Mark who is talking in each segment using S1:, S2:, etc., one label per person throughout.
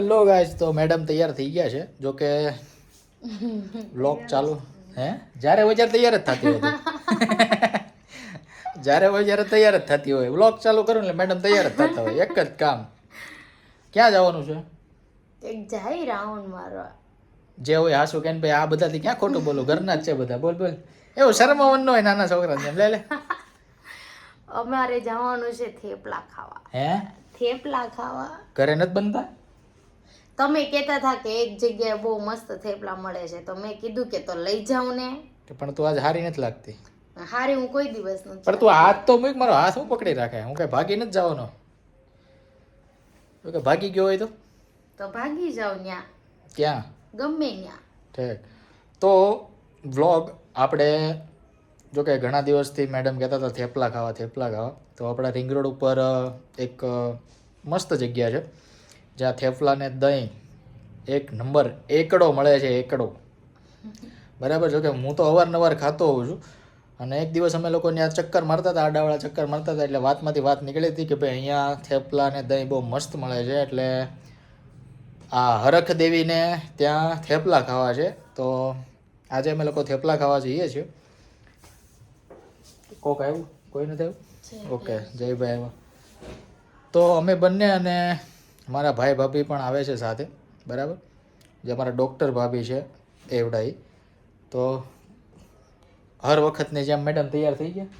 S1: લો guys તો madam તૈયાર થઈ ગયા છે. જો કે વ્લોગ ચાલુ. હે? જ્યારે હોય ત્યારે તૈયાર જ થતી હોય જ્યારે હોય જ્યારે તૈયાર જ થતી હોય. વ્લોગ ચાલુ કરું એટલે મેડમ તૈયાર જ થતા હોય. એક જ કામ. ક્યાં જવાનું છે?
S2: એક જાય રાઉન્ડ મારવા.
S1: જે હોય હાસુ કેન ભાઈ આ બધાથી ક્યાં ખોટું બોલું? ઘરના જ છે બધા. બોલ બોલ. એવું શરમાવન હોય નાના છોકરાને એમ. લે લે.
S2: અમારે જવાનું છે થેપલા ખાવા.
S1: હે?
S2: થેપલા ખાવા.
S1: ઘરે નથી બનતા?
S2: તમે કહેતા હતા કે એક જગ્યાએ બહુ મસ્ત થેપલા મળે છે તો મેં કીધું કે તો લઈ જાઉં ને.
S1: પણ તું આજ હારી નથી લાગતી.
S2: હારી હું કોઈ દિવસ નથી
S1: પણ તું હાથ તો મૂક મારો હાથ હું પકડી રાખે? હું કઈ ભાગી નથી જવાનો? કે ભાગી ગયો હોય તો?
S2: તો ભાગી જાવ ન્યા.
S1: ક્યાં?
S2: ગમે ન્યા.
S1: ઠીક. તો વ્લોગ આપણે જો કે ઘણા દિવસથી મેડમ કહેતા હતા થેપલા ખાવા થેપલા ખાવા. તો આપણા રિંગ રોડ ઉપર એક મસ્ત જગ્યા છે. જ્યાં થેપલા ને દહીં એક નંબર એકડો મળે છે એકડો. બરાબર? જો કે હું તો અવારનવાર ખાતો હોઉં છું. અને એક દિવસ અમે લોકો ત્યાં ચક્કર મારતા હતા આડાવાળા ચક્કર મારતા હતા એટલે વાતમાંથી વાત નીકળી હતી કે ભાઈ અહીંયા થેપલા ને દહીં બહુ મસ્ત મળે છે એટલે આ હરખ દેવીને ત્યાં થેપલા ખાવા છે. તો આજે અમે લોકો થેપલા ખાવા જઈએ છીએ. કોક આવ્યું? કોઈ નથી આવ્યું? ઓકે જયભાઈ આવ્યા તો અમે બંને અને મારા ભાઈ ભાભી પણ આવે છે સાથે બરાબર? જે મારા ડૉક્ટર ભાભી છે એવડાઈ. તો હર વખતની જેમ મેડમ તૈયાર થઈ ગયા?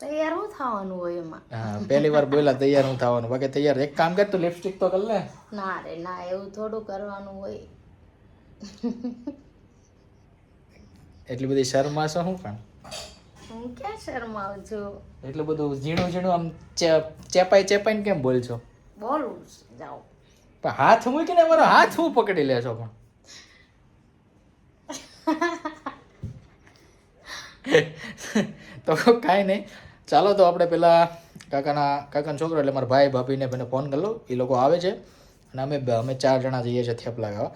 S2: તૈયાર હું થવાનું હોય એમાં?
S1: હા પહેલી વાર બોલ્યા તૈયાર હું થવાનું. બાકી તૈયાર એક કામ કર તું લિપસ્ટિક તો કર લે.
S2: ના રે ના એવું થોડું કરવાનું હોય.
S1: એટલી બધી શરમા છો હું પણ?
S2: હું ક્યાં શરમાવું છું?
S1: એટલું બધું ઝીણું ઝીણું આમ ચેપાઈ ચેપાઈને કેમ બોલશો?
S2: બોલું જાઓ
S1: પણ હાથ મૂકીને મારો હાથ હું પકડી લેશો પણ. તો કાંઈ નહીં. ચાલો તો આપણે પેલા કાકાના, કાકાનો છોકરો એટલે મારા ભાઈ, ભાભીને મને ફોન કરી લો એ લોકો આવે છે. અને અમે અમે ચાર જણા જઈએ છીએ થેપલા ખાવા.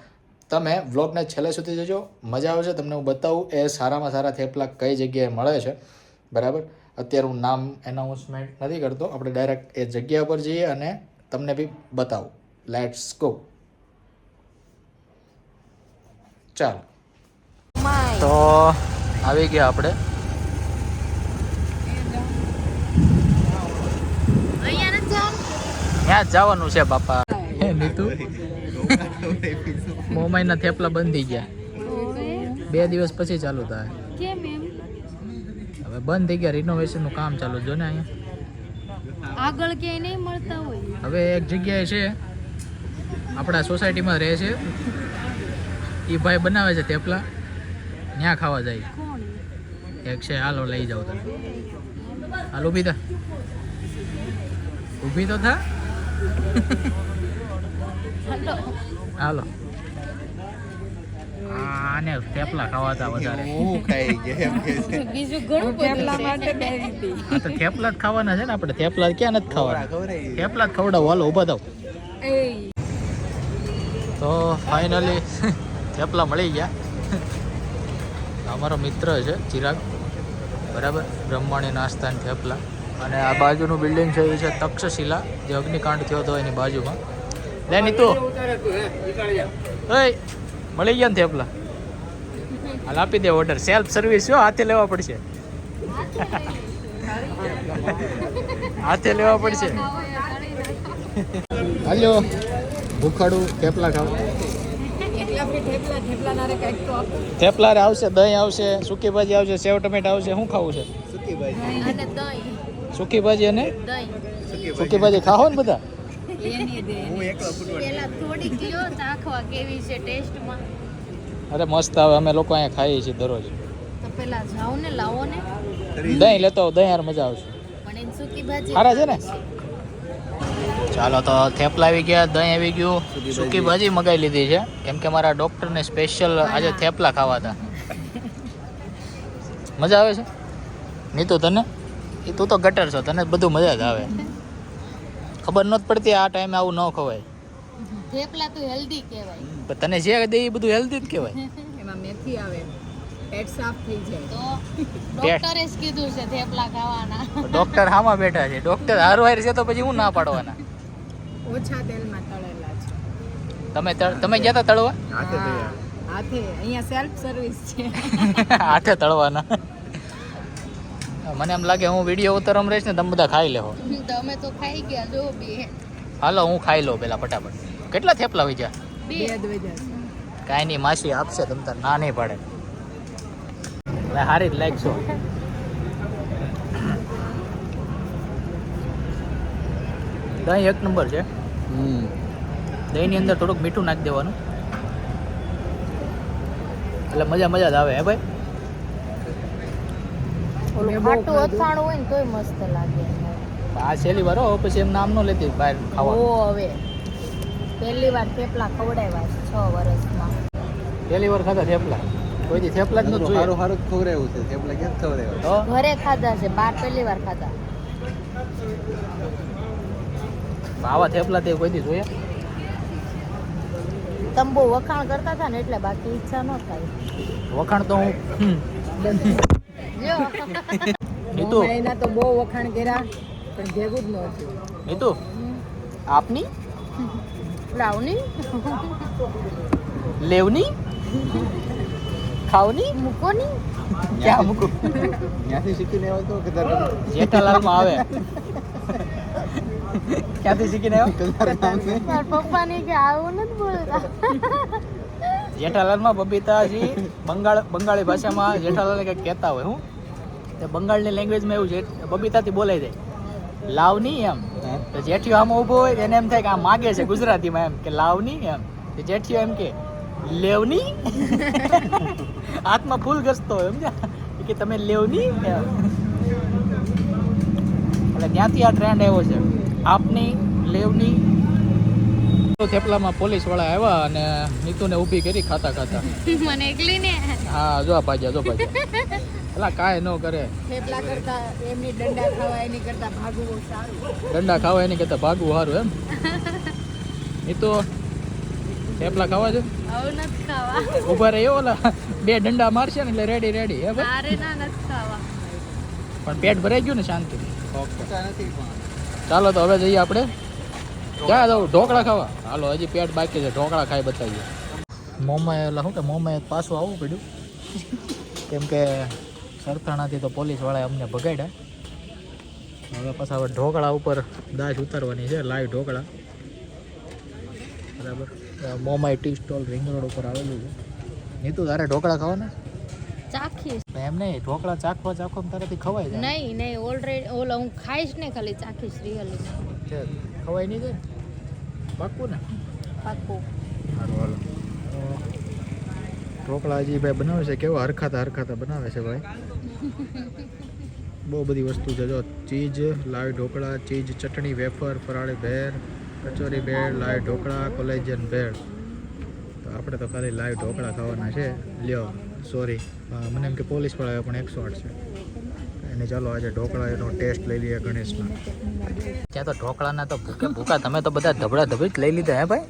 S1: તમે વ્લોગને છેલ્લે સુધી જજો. મજા આવશે. તમને હું બતાવું. એ સારામાં સારા થેપલા કઈ જગ્યાએ મળે છે. બરાબર? અત્યારે હું નામ એનાઉન્સમેન્ટ નથી કરતો. આપણે ડાયરેક્ટ એ જગ્યા પર જઈએ અને તમને બી બતાવું. લેટ્સ ગો ચાલો. તો આવી ગયા આપણે.
S2: ક્યાં જવાનું?
S1: જ જવાનું છે બાપા. હે નીતુ? મોમાઈના થેપલા બંધ થઈ ગયા બે દિવસ પછી ચાલુ થાય. હવે બંધ થઈ ગયા રિનોવેશનનું કામ ચાલુ જો ને અહીંયા.
S2: આગળ ક્યાંય નહીં મળતા હોય.
S1: હવે એક જગ્યાએ છે આપણા સોસાયટીમાં રહે છે. એ ભાઈ બનાવે છે થેપલા. ત્યાં ખાવા જાય. એક છે હાલો લઈ જાઓ તમે. હાલ ઊભી થા. ઊભી તો થા.
S2: હાલો.
S1: આને થેપલા ખાવાતા વધારે.
S2: બીજું ઘણું બધું છે.
S1: આ તો થેપલા જ ખાવાના છે ને આપણે. થેપલા ક્યાં નથી ખાવાના? થેપલા જ ખવડાવો. હાલો ઊભા થાવ તો ફાઇનલી થેપલા મળી ગયા. અમારો મિત્ર છે ચિરાગ. બરાબર? બ્રહ્માણી નાસ્તા અને થેપલા. અને આ બાજુનું બિલ્ડિંગ છે એ છે તક્ષશિલા. જે અગ્નિકાંડ થયો હતો એની બાજુમાં. લે નીતુ ઓય! મળી ગયા ને થેપલા હાલ આપી દે ઓર્ડર સેલ્ફ સર્વિસ જો હાથે લેવા પડશે. હાથે લેવા પડશે. હાલો. ભૂખાડું થેપલા ખાવ. થેપલા રે આવશે દહીં આવશે સૂકી ભાજી આવશે સેવ ટમેટા આવશે શું ખાવું છે?
S2: અને દહીં.
S1: સૂકી ભાજી અને?
S2: દહીં.
S1: સૂકી ભાજી ખાઓ ને બધા? અરે મસ્ત આવે અમે લોકો અહીંયા ખાઈએ છીએ દરરોજ.
S2: પેલા જાઓ ને લાવો ને.
S1: દહીં લેતો દહીં યાર મજા આવશે.
S2: પણ એની સૂકી ભાજી
S1: સારા છે ને? ચાલો તો થેપલા આવી ગયા દહીં આવી ગયું. સૂકી ભાજી. મગાવી લીધી છે. કેમ કે મારા ડૉક્ટરને સ્પેશિયલ આજે થેપલા ખાવા હતા. મજા આવે છે? નીતુ તને? એ તું તો ગટર છો તને બધું મજા જ આવે. ખબર નથી પડતી આ ટાઈમે આવું ન ખવાય.
S2: થેપલા તો હેલ્ધી કહેવાય.
S1: તને જે દે એ બધું હેલ્ધી જ કહેવાય.
S3: એમાં મેથી આવે પેટ સાફ થઈ જાય.
S2: તો ડોક્ટરે જ કીધું છે થેપલા ખાવાના.
S1: ડોક્ટર હામાં બેઠા છે. ડૉક્ટર હારવાર છે તો પછી હું ના પાડવાના?
S3: ઓછા તેલમાં તળેલા છે.
S1: તમે તળ- તમે ગયા તા તળવા?
S3: હાથે અહીંયા સેલ્ફ સર્વિસ છે.
S1: હાથે તળવાના. મને એમ લાગે હું વીડિયો ઉતરમ રહીશ ને તમે બધા ખાઈ લેવો
S2: તમે તો ખાઈ ગયા જો બે.
S1: હાલો હું ખાઈ લઉં પેલા ફટાફટ. કેટલા થેપલા છે
S3: બે.
S1: કાંઈ નહીં માસી આપશે તમ તાર ના નહીં પડે. એટલે હારી જ લાગશો. દહીં એક નંબર છે. દહીંની અંદર થોડુંક મીઠું નાખી દેવાનું. એટલે મજા મજા જ આવે હે ભાઈ?
S2: ખાટું અથાણું હોય ને તોય મસ્ત લાગે
S1: આ છેલ્લી વાર હો પછી એમ નામ નો લેતી બહાર ખાવા
S2: ઓ હવે. પહેલી વાર થેપલા ખવડાવ્યા છ વર્ષમાં.
S1: પહેલી વાર ખાધા થેપલા? કોઈથી થેપલા જ નથી
S4: સારું
S1: જોયું
S4: સારું ખવડાવ્યું છે. થેપલા કેમ ખવડાવ્યા?
S1: તો
S2: ઘરે ખાધા છે બાર પહેલી વાર ખાધા.
S1: આવા થેપલા તે કોઈથી જોયા?
S2: તમે બહુ વખાણ કરતા હતા ને એટલે બાકી ઈચ્છા ન થાય.
S1: વખાણ તો હું નીતુ
S3: એના તો બહુ વખાણ કર્યા પણ ભેગું જ ન થયું.
S1: નીતુ આપની?
S2: લાવની?
S1: લેવની? ખાવની?
S2: મૂકોની?
S1: ક્યાં મૂકો?
S4: ત્યાંથી શીખીને આવ્યો તો કદાચ
S1: જેઠાલાલમાં આવે. ક્યાંથી શીખીને આવ્યો?
S4: પપ્પા
S2: ને પપ્પાની કે આવું નથી બોલતા.
S1: જેઠાલાલમાં બબીતાજી બંગાળ બંગાળી ભાષામાં જેઠાલાલને કંઈક કહેતા હોય હું? તે બંગાળની લેંગ્વેજમાં એવું છે બબીતાથી બોલાઈ જાય. લાવની એમ. તો જેઠિયો આમ ઊભો હોય એને એમ થાય કે આ માગે છે ગુજરાતીમાં એમ કે લાવની એમ. તો જેઠિયો એમ કે લેવની હાથમાં ફૂલ ઘસતો હોય સમજ્યા? કે તમે લેવની એટલે ત્યાંથી આ ટ્રેન્ડ આવ્યો છે. આપની લેવની થેપલામાં પોલીસવાળા આવ્યા અને નીતુને ઊભી કરી ખાતા ખાતા.
S2: મને એકલી ને
S1: હા જો આ ભાજ્યા જો ભાજ્યા પેલા કાંઈ ન કરે.
S3: થેપલા કરતા એમની દંડા ખાવા એની કરતા ભાગવું સારું.
S1: દંડા ખાવા એની કરતા ભાગવું સારું એમ? નીતુ થેપલા ખાવા છે?
S2: આવું નથી ખાવા.
S1: ઊભા રહે ઓલા બે દંડા મારશે ને એટલે રેડી રેડી હે ભાઈ?
S2: ના નથી ખાવા.
S1: પણ પેટ ભરાઈ ગયું ને શાંતિ ઓકે. ચાલો તો હવે જઈએ આપણે. ક્યાં જવું? ઢોકળા ખાવા? હાલો હજી પેટ બાકી છે ઢોકળા ખાઈ બતાવીએ. મોમાં એટલે શું કે મોમાં પાછું આવવું પડ્યું? કેમ કે સરથાણાથી તો પોલીસવાળાએ અમને ભગાડ્યા. હવે પાછા હવે ઢોકળા ઉપર દાજ ઉતારવાની છે લાઈવ ઢોકળા. બરાબર. Momai tea stall ring road ઉપર આવેલું છે. નીતુ તારે ઢોકળા ખાવાના?
S2: ચાખીશ.
S1: એમ નહીં ઢોકળા ચાખવા ચાખવા તારાથી ખવાય જાય.
S2: નહીં નહીં ઓલરેડી ઓલા હું ખાઈશ ને ખાલી ચાખીશ રિયલી
S1: ખવાય નહીં જાય પાક્કું ને?
S2: પાકું
S1: સારું હાલો. ઢોકળા હજી ભાઈ બનાવે છે કેવા હરખાતા હરખાતા બનાવે છે ભાઈ. બહુ બધી વસ્તુ છે. જો cheese live dhokla cheese chutney, wafer, ફરાળી, ભેળ, કચોરી, ભેળ લાઈવ ઢોકળા, કોલેજન ભેળ. તો આપણે તો ખાલી લાઈવ ઢોકળા ખાવાના છે. લ્યો સોરી મને એમ કે પોલીસ પણ આવે પણ એકસો આઠ છે. એને ચાલો આજે ઢોકળા એનો ટેસ્ટ લઈ લઈએ ગણેશનો. ત્યાં તો ઢોકળાના તો ભૂકા ભૂકા, તમે તો બધા ધબડા ધબડી લઈ લીધા, હે ભાઈ?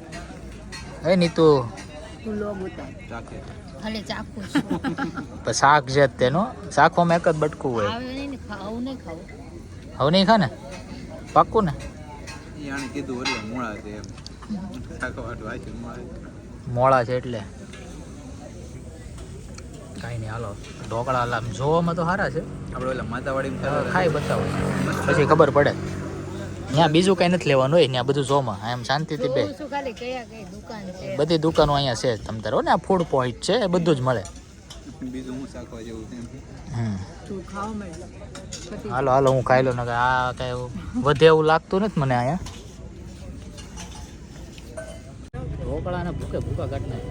S1: હે નીતુ?
S3: તું લોગ ઉતાર
S2: ખાલી ચાખું
S1: પણ શાક છે જ તેનો શાકોમાં એક જ બટકું હોય.
S2: આવે નહીં ખાવું
S1: હવે નહીં ખા ને પાક્કું ને?
S4: ઈ કીધું ઓલા મોળા છે એમ. શાકવાટું વાંચ્યું મોળા
S1: મોળા છે એટલે. કાંઈ નહીં હાલો. ઢોકળા હાલ જોવામાં તો સારા છે.
S4: આપણે ઓલા માતાવાડી
S1: હવે ખાઈ બતાવો. પછી ખબર પડે. ત્યાં બીજું કઈ નથી લેવાનું હોય ત્યાં બધું જોમાં. એમ શાંતિથી બે
S2: જોઉં છું ખાલી કયા કઈ દુકાન છે?
S1: બધી દુકાનો અહીંયા છે તમ તારો. ને આ ફૂડ પોઈન્ટ છે એ બધું જ મળે. હાલો હાલો હું ખાઈ લઉં ને આ કાંઈ વધે એવું લાગતું નથી મને અહીંયા. ઢોકળા ને ભૂકે ભૂકા કાઢ નાખે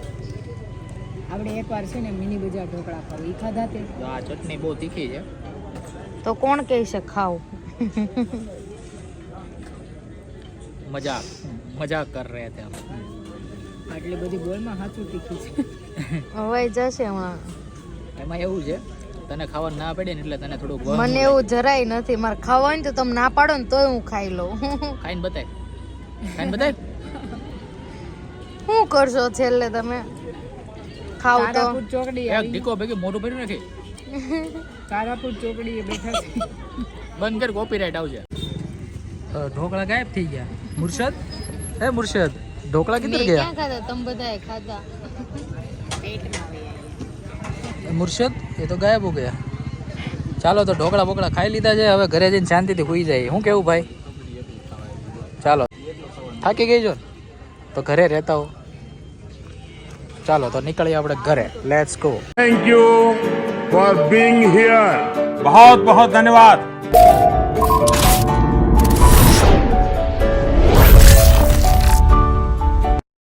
S3: આપણે એકવાર છે ને મિની બજાર ઢોકળા ખાવ. ઈ ખાધા તે?
S1: આ ચટણી બહુ તીખી છે.
S2: તો કોણ કહે છે ખાવ?
S1: મજાક મજાક કર રહે થે હમ.
S3: આટલી બધી બોલમાં સાચું તીખી છે.
S2: હવે જશે હમણાં.
S1: એમાં એવું છે તને ખાવાનું ના પડે ને એટલે તને થોડું
S2: મને એવું જરાય નથી મારે ખાવાનું તો તમે ના પાડો ને તોય હું ખાઈ લઉં.
S1: ખાઈને બતાય. ખાઈને બતાય?
S2: શું કરશો છેલ્લે તમે? ખાવ તો.
S3: ચોકડી
S1: એક ઢીકો ભેગી મોઢું ભર્યું નથી
S3: તારાપુર ચોકડી એ બેઠા છે.
S1: બંધ કર કોપીરાઈટ આવજે. ઢોકળા ગાયબ થઈ ગયા. મુર્શદ? હે મુર્શદ ઢોકળા
S2: કિધર
S1: ગયા?
S2: ક્યાં ખાધા? તમ બધાએ ખાધા.
S1: પેટમાં મુર્શદ એ તો ગાયબ હો ગયા. ચાલો તો ઢોકળા બોકળા ખાઈ લીધા છે હવે ઘરે જઈને શાંતિથી હોઈ જાય. શું કેવું ભાઈ? ચાલો. થાકી ગઈ છો? તો ઘરે રહેતા હો. ચાલો તો નીકળીએ આપણે ઘરે. Let's go
S5: thank you for being here
S6: બહોત બહોત ધન્યવાદ